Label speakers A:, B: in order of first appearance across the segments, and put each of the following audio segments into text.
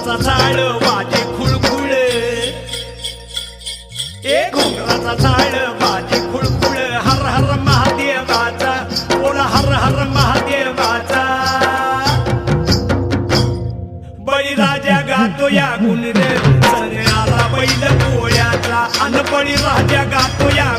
A: डोंगराचा झाड माझे खुळखुळ. ए घोंगराचा झाड माझे खुळखुळ. हर हर महादेवाचा बोला हर हर महादेवाचा. बळीराजा गातो या गुण रे सने आला बैल पोळ्याचा अन बळीराजा गातो या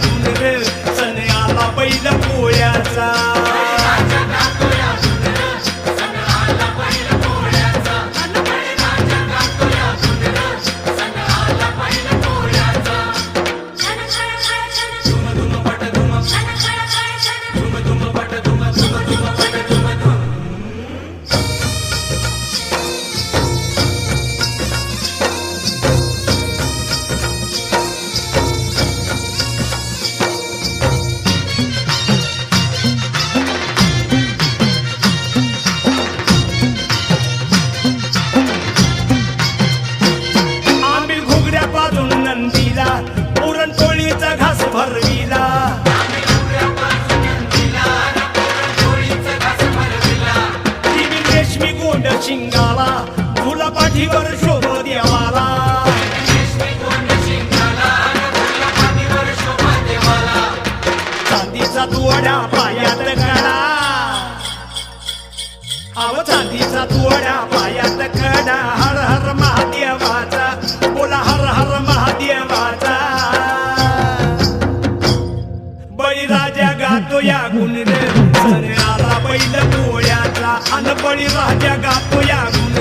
A: शिंगाला तुला पाठीवर शोभ देवाला. चांदीचा तुवड्या पायात कडा अव चांदीचा तुवड्या पायात कडा हर हर महादेवाचा बोला हर हर महादेवाचा. बळीराजा गातो या गुण रे आला बैल अनपळी माझ्या गापूया गुण